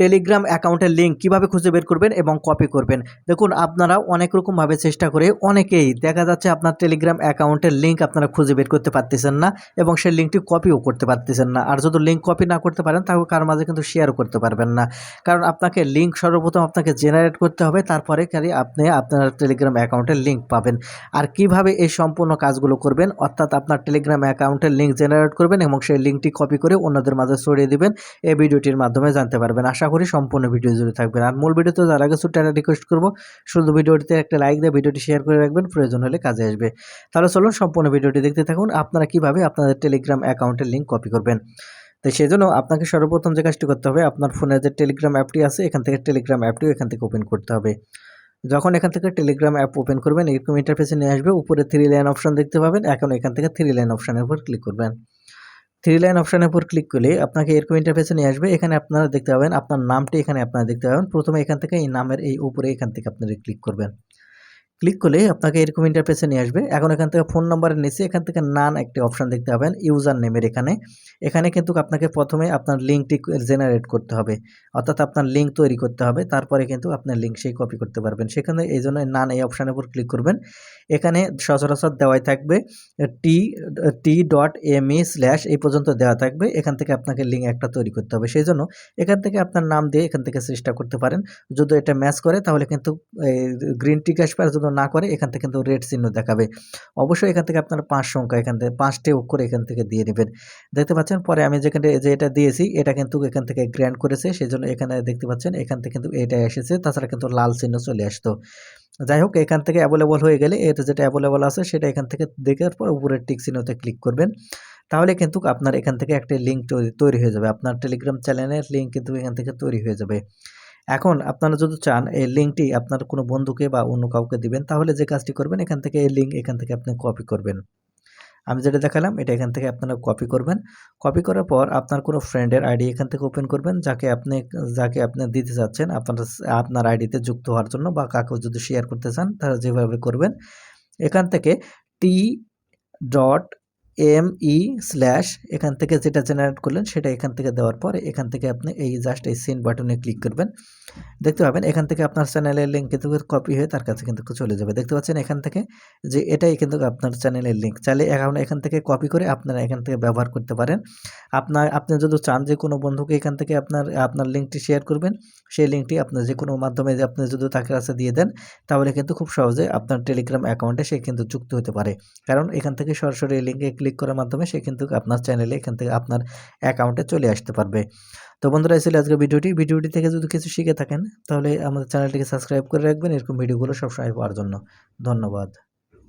Telegram অ্যাকাউন্টের link কীভাবে খুঁজে বের করবেন এবং কপি করবেন? দেখুন, আপনারা অনেক রকমভাবে চেষ্টা করে অনেকেই দেখা যাচ্ছে আপনার টেলিগ্রাম অ্যাকাউন্টের লিঙ্ক আপনারা খুঁজে বের করতে পারতেছেন না এবং সেই লিঙ্কটি কপিও করতে পারতেছেন না। আর যদি লিঙ্ক কপি না করতে পারেন, তাহলে কার মাঝে কিন্তু শেয়ারও করতে পারবেন না। কারণ আপনাকে লিঙ্ক সর্বপ্রথম আপনাকে জেনারেট করতে হবে, তারপরে খালি আপনি আপনার টেলিগ্রাম অ্যাকাউন্টের লিঙ্ক পাবেন। আর কীভাবে এই সম্পূর্ণ কাজগুলো করবেন? অর্থাৎ আপনার টেলিগ্রাম অ্যাকাউন্টের লিঙ্ক জেনারেট করবেন এবং সেই লিঙ্কটি কপি করে অন্যদের মাঝে ছড়িয়ে দিবেন। এই ভিডিওটির মাধ্যমে জানতে পারবেন। আশা করি সম্পূর্ণ ভিডিও জুড়ে থাকবেন। আর মূল ভিডিওতে যার আগে ছোট্ট একটা রিকোয়েস্ট করব, শুধু ভিডিওটিতে একটা লাইক দিয়ে ভিডিওটি শেয়ার করে রাখবেন, প্রয়োজন হলে কাজে আসবে। তাহলে চলুন সম্পূর্ণ ভিডিওটি দেখতে থাকুন, আপনারা কীভাবে আপনাদের টেলিগ্রাম অ্যাকাউন্টের লিঙ্ক কপি করবেন। তো সেই জন্য আপনাকে সর্বপ্রথম যে কাজটি করতে হবে, আপনার ফোনে যে টেলিগ্রাম অ্যাপটি আছে, এখান থেকে টেলিগ্রাম অ্যাপটিও এখান থেকে ওপেন করতে হবে। যখন এখান থেকে টেলিগ্রাম অ্যাপ ওপেন করবেন, এরকম ইন্টারফেসে নিয়ে আসবে, উপরে থ্রি লাইন অপশন দেখতে পাবেন, এখন এখান থেকে থ্রি লাইন অপশনের উপর ক্লিক করবেন। থ্রি লাইন অপশানের উপর ক্লিক করলে আপনাকে এরকম ইন্টারফেসে নিয়ে আসবে। এখানে আপনারা দেখতে পাবেন, আপনার নামটি এখানে আপনারা দেখতে পাবেন। প্রথমে এখান থেকে এই নামের এই উপরে এখান থেকে আপনারা ক্লিক করবেন। ক্লিক করলে আপনাকে এরকম ইন্টারফেসে নিয়ে আসবে। এখন এখান থেকে ফোন নাম্বারের নিচে এখান থেকে নান একটি অপশান দেখতে পাবেন ইউজার নেমের এখানে। এখানে কিন্তু আপনাকে প্রথমে আপনার লিঙ্কটি জেনারেট করতে হবে, অর্থাৎ আপনার লিঙ্ক তৈরি করতে হবে, তারপরে কিন্তু আপনার লিঙ্ক সেই কপি করতে পারবেন। সেখানে এই জন্য নান এই অপশানের উপর ক্লিক করবেন। এখানে সচরাচর দেওয়াই থাকবে T T dot M E slash এই পর্যন্ত দেওয়া থাকবে। এখান থেকে আপনাকে লিঙ্ক একটা তৈরি করতে হবে। সেই জন্য এখান থেকে আপনার নাম দিয়ে এখান থেকে চেষ্টা করতে পারেন। যদি এটা ম্যাচ করে তাহলে কিন্তু গ্রিন টিক আসবে আর যদি না করে এখান থেকে কিন্তু রেড চিহ্ন দেখাবে অবশ্যই এখান থেকে আপনার পাঁচ সংখ্যা এখান থেকে পাঁচটি অক্ষর এখান থেকে দিয়ে নেবেন দেখতে পাচ্ছেন পরে আমি যেখানে যে এটা দিয়েছি এটা কিন্তু এখান থেকে গ্র্যান্ড করেছে সেই জন্য এখানে দেখতে পাচ্ছেন এখান থেকে কিন্তু এটা এসেছে তাছাড়া কিন্তু লাল চিহ্ন চলে আসতো যাই হোক এখান থেকে অ্যাভেলেবল হয়ে গেলে এটা যেটা অ্যাভেলেবল আছে সেটা এখান থেকে দেখার পর উপরের টিক চিহ্নতে ক্লিক করবেন তাহলে কিন্তু আপনার এখান থেকে একটা লিঙ্ক তৈরি হয়ে যাবে আপনার টেলিগ্রাম চ্যানেলের লিঙ্ক কিন্তু এখান থেকে তৈরি হয়ে যাবে এখন আপনারা যদি চান এই লিঙ্কটি আপনার কোনো বন্ধুকে বা অন্য কাউকে দিবেন, তাহলে যে কাজটি করবেন, এখান থেকে এই লিঙ্ক এখান থেকে আপনি কপি করবেন। আমি যেটা দেখালাম, এটা এখান থেকে আপনারা কপি করবেন। কপি করার পর আপনার কোনো ফ্রেন্ডের আইডি এখান থেকে ওপেন করবেন, যাকে আপনি যাকে আপনি দিতে চাচ্ছেন আপনার আপনার আইডিতে যুক্ত হওয়ার জন্য বা কাকেও যদি শেয়ার করতে চান, তারা যেভাবে করবেন, এখান থেকে T dot M E slash এখান থেকে যেটা জেনারেট করলেন সেটা এখান থেকে দেওয়ার পর এখান থেকে আপনি এই জাস্ট এই সিন বাটনে ক্লিক করবেন। দেখতে পাবেন এখান থেকে আপনার চ্যানেলের লিঙ্ক কিন্তু কপি হয়ে তার কাছে কিন্তু চলে যাবে। দেখতে পাচ্ছেন এখান থেকে যে এটাই কিন্তু আপনার চ্যানেলের লিঙ্ক চাইলে এখন এখান থেকে কপি করে আপনারা এখান থেকে ব্যবহার করতে পারেন। আপনার, আপনি যদি চান যে কোনো বন্ধুকে এখান থেকে আপনার আপনার লিঙ্কটি শেয়ার করবেন, সেই লিঙ্কটি আপনার যে কোনো মাধ্যমে আপনি যদি তাকে কাছে দিয়ে দেন, তাহলে কিন্তু খুব সহজে আপনার টেলিগ্রাম অ্যাকাউন্টে সে কিন্তু যুক্ত হতে পারে। কারণ এখান থেকে সরাসরি লিঙ্কে ক্লিক করার মাধ্যমে সে কিন্তু আপনার চ্যানেলে এখান থেকে আপনার অ্যাকাউন্টে চলে আসতে পারবে। তো বন্ধুরা এসে আজকে ভিডিওটি। ভিডিওটি থেকে যদি কিছু শিখে থাকেন, তাহলে আমাদের চ্যানেলটিকে সাবস্ক্রাইব করে রাখবেন। এরকম ভিডিওগুলো সবসময় পাওয়ার জন্য। ধন্যবাদ।